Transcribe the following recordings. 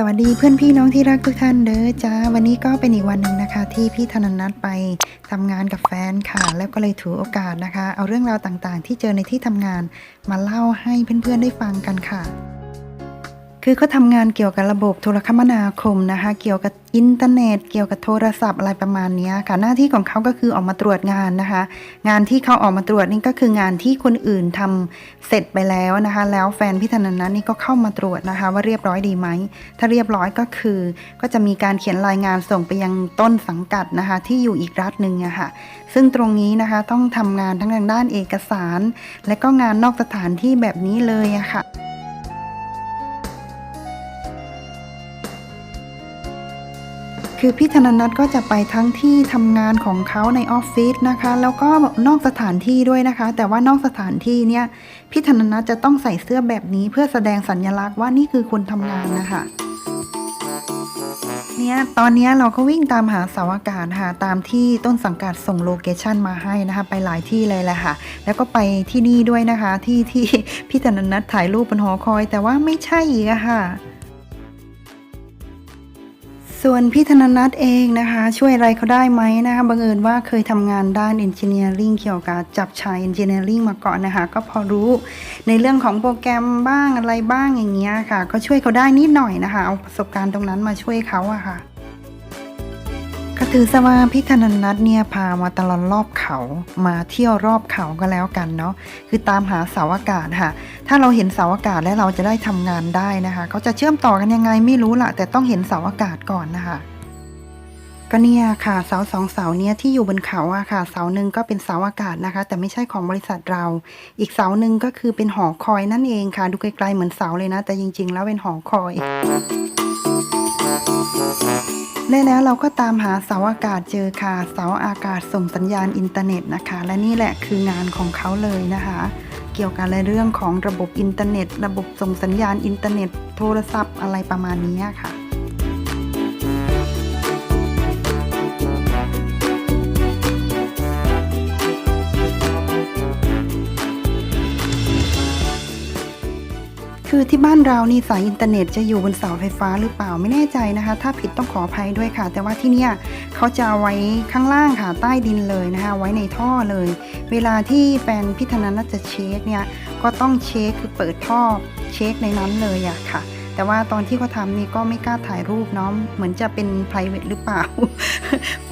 สวัสดีเพื่อนพี่น้องที่รักทุกท่านเด้อจ้าวันนี้ก็เป็นอีกวันหนึ่งนะคะ ที่พี่ธนนัทไปทำงานกับแฟนค่ะ แล้วก็เลยถือโอกาสนะคะ เอาเรื่องราวต่างๆ ที่เจอในที่ทำงานมาเล่าให้เพื่อนๆได้ฟังกันค่ะ คือเขาทำงานเกี่ยวกับระบบโทรคมนาคมนะคะ เกี่ยวกับอินเทอร์เน็ต เกี่ยวกับโทรศัพท์อะไรประมาณนี้ค่ะ หน้าที่ของเขาก็คือออกมาตรวจงานนะคะ งานที่เขาออกมาตรวจนี่ก็คืองานที่คนอื่นทำเสร็จไปแล้วนะคะ แล้วแฟนพี่ธนันนั้นนี่ก็เข้ามาตรวจนะคะ ว่าเรียบร้อยดีไหม ถ้าเรียบร้อยก็คือ ก็จะมีการเขียนรายงานส่งไปยังต้นสังกัดนะคะ ที่อยู่อีกรัฐหนึ่งอะค่ะ ซึ่งตรงนี้นะคะต้องทำงานทั้งทางด้านเอกสาร และก็งานนอกสถานที่แบบนี้เลยอะค่ะ คือพี่ธนนัทก็จะไปทั้งที่ทำงานของเขาในออฟฟิศนะคะ แล้วก็นอกสถานที่ด้วยนะคะ แต่ว่านอกสถานที่เนี่ยพี่ธนนัทจะต้องใส่เสื้อแบบนี้เพื่อแสดงสัญลักษณ์ว่านี่คือคนทำงานนะคะเนี่ยตอนเนี้ยเราก็วิ่งตามหาเสาอากาศค่ะตามที่ต้นสังกัดส่งโลเคชันมาให้นะคะ ไปหลายที่เลยแหละค่ะ แล้วก็ไปที่นี่ด้วยนะคะ ที่ที่พี่ธนนัทถ่ายรูปบนหอคอย แต่ว่าไม่ใช่อีกค่ะ ส่วนพี่ธนนัทเองนะคะ ช่วยอะไรเขาได้ไหมนะคะบังเอิญว่าเคยทำงานด้าน Engineering เกี่ยวกับจับชาย Engineering มาก่อนนะคะ ก็พอรู้ในเรื่องของโปรแกรมบ้างอะไรบ้างอย่างเงี้ยค่ะ ก็ช่วยเขาได้นิดหน่อยนะคะ เอาประสบการณ์ตรงนั้นมาช่วยเขาอะค่ะ ถือซะว่าพี่ธนนัทเนี่ยพามาตลอดรอบเขามาเที่ยวรอบเขาก็แล้วกันเนาะคือตามหาเสาอากาศค่ะ ถ้าเราเห็นเสาอากาศแล้วเราจะได้ทำงานได้นะคะเขาจะเชื่อมต่อกันยังไงไม่รู้ละแต่ต้องเห็นเสาอากาศก่อนนะคะก็เนี่ยค่ะเสาสองเสาเนี้ยที่อยู่บนเขาอะค่ะ เสาหนึ่งก็เป็นเสาอากาศนะคะ แต่ไม่ใช่ของบริษัทเรา อีกเสาหนึ่งก็คือเป็นหอคอยนั่นเองค่ะ ดูไกลๆเหมือนเสาเลยนะ แต่จริง ๆ แล้วเป็นหอคอย และแล้วเราก็ตามหาเสาอากาศเจอค่ะ เสาอากาศส่งสัญญาณอินเทอร์เน็ตนะคะ และนี่แหละคืองานของเขาเลยนะคะ เกี่ยวกับในเรื่องของระบบอินเทอร์เน็ต ระบบส่งสัญญาณอินเทอร์เน็ต โทรศัพท์อะไรประมาณนี้ค่ะ คือที่บ้านเรานี่สายอินเทอร์เน็ตจะอยู่บนเสาไฟฟ้าหรือเปล่าไม่แน่ใจนะคะ ถ้าผิดต้องขออภัยด้วยค่ะ แต่ว่าที่เนี่ยเขาจะเอาไว้ข้างล่างค่ะใต้ดินเลยนะคะ ไว้ในท่อเลย เวลาที่แฟนพิธนันจะเช็คเนี่ยก็ต้องเช็คคือเปิดท่อเช็คในนั้นเลยอะค่ะ แต่ว่าตอนที่เขาทำนี่ก็ไม่กล้าถ่ายรูปเนาะเหมือนจะเป็น p r i v a t หรือเปล่า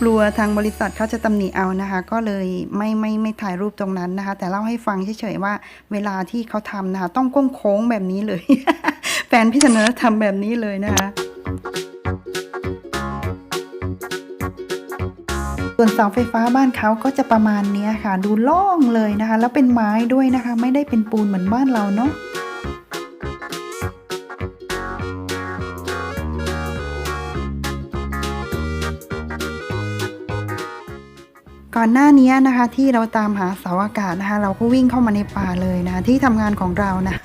กลัวทางบริษัทเขาจะตำหนิเอานะคะ ก็เลยไม่ไม่ไม่ถ่ายรูปตรงนั้นนะคะ แต่เล่าให้ฟังเฉยๆว่า เวลาที่เขาทำนะคะ ต้องก้งโค้งแบบนี้เลย แฟนพี่เสนอทำแบบนี้เลยนะคะส่วนเสาไฟฟ้าบ้านเขาก็จะประมาณนี้ค่ะ ดูล่งเลยนะคะ แล้วเป็นไม้ด้วยนะคะ ไม่ได้เป็นปูนเหมือนบ้านเราเนาะ ก่อนหน้านี้นะคะที่เราตามหาเสาอากาศนะคะ เราก็วิ่งเข้ามาในป่าเลยนะที่ทำงานของเรานะ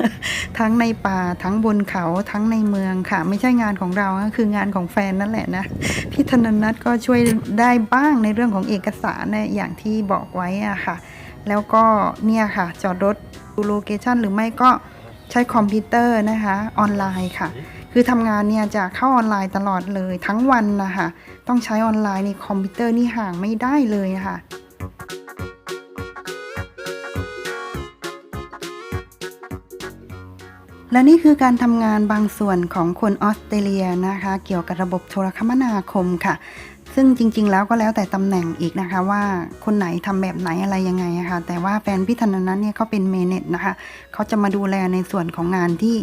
ทั้งในป่าทั้งบนเขาทั้งในเมืองค่ะ ไม่ใช่งานของเราก็คืองานของแฟนนั่นแหละนะพี่ธนนัทก็ช่วยได้บ้างในเรื่องของเอกสารนะอย่างที่บอกไว้อะค่ะ แล้วก็เนี่ยค่ะ จอดรถดูโลเคชันหรือไม่ก็ใช้คอมพิวเตอร์นะคะ ออนไลน์ค่ะ คือทำงานเนี่ยจะเข้าออนไลน์ตลอดเลยทั้งวันนะคะต้องใช้ออนไลน์ในคอมพิวเตอร์นี่ห่างไม่ได้เลยนะคะและนี่คือการทำงานบางส่วนของคนออสเตรเลียนะคะ เกี่ยวกับระบบโทรคมนาคมค่ะ ซึ่งจริง ๆ แล้วก็แล้วแต่ตำแหน่งอีกนะคะ ว่าคนไหนทำแบบไหนอะไรยังไงะคะ่ะแต่ว่าแฟนพี่ธนนัทเนี่ยเขาเป็นเมเนจนะคะเขาจะมาดูแลในส่วนของงานที่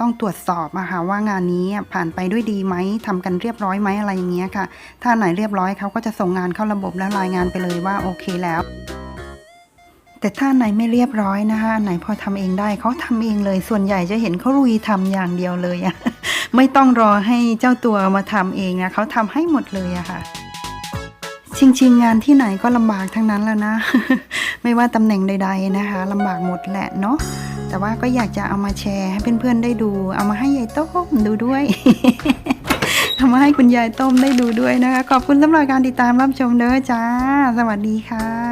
ต้องตรวจสอบอะค่ะว่างานนี้ผ่านไปด้วยดีไหมทำกันเรียบร้อยไหมอะไรอย่างเงี้ยค่ะ ถ้าไหนเรียบร้อยเขาก็จะส่งงานเข้าระบบและรายงานไปเลยว่าโอเคแล้ว แต่ถ้าไหนไม่เรียบร้อยนะคะไหนพอทำเองได้เขาทำเองเลยส่วนใหญ่จะเห็นเขาลุยทำอย่างเดียวเลยอะ ไม่ต้องรอให้เจ้าตัวมาทำเองนะเขาทำให้หมดเลยอะค่ะจริงๆงานที่ไหนก็ลำบากทั้งนั้นแล้วนะ ไม่ว่าตำแหน่งใด ๆนะคะลำบากหมดแหละเนาะแต่ว่าก็อยากจะเอามาแชร์ให้เพื่อนๆได้ดู เอามาให้ยายต้มดูด้วยเอามาให้คุณยายต้มได้ดูด้วยนะคะ ขอบคุณสำหรับการติดตามรับชมเด้อจ้า สวัสดีค่ะ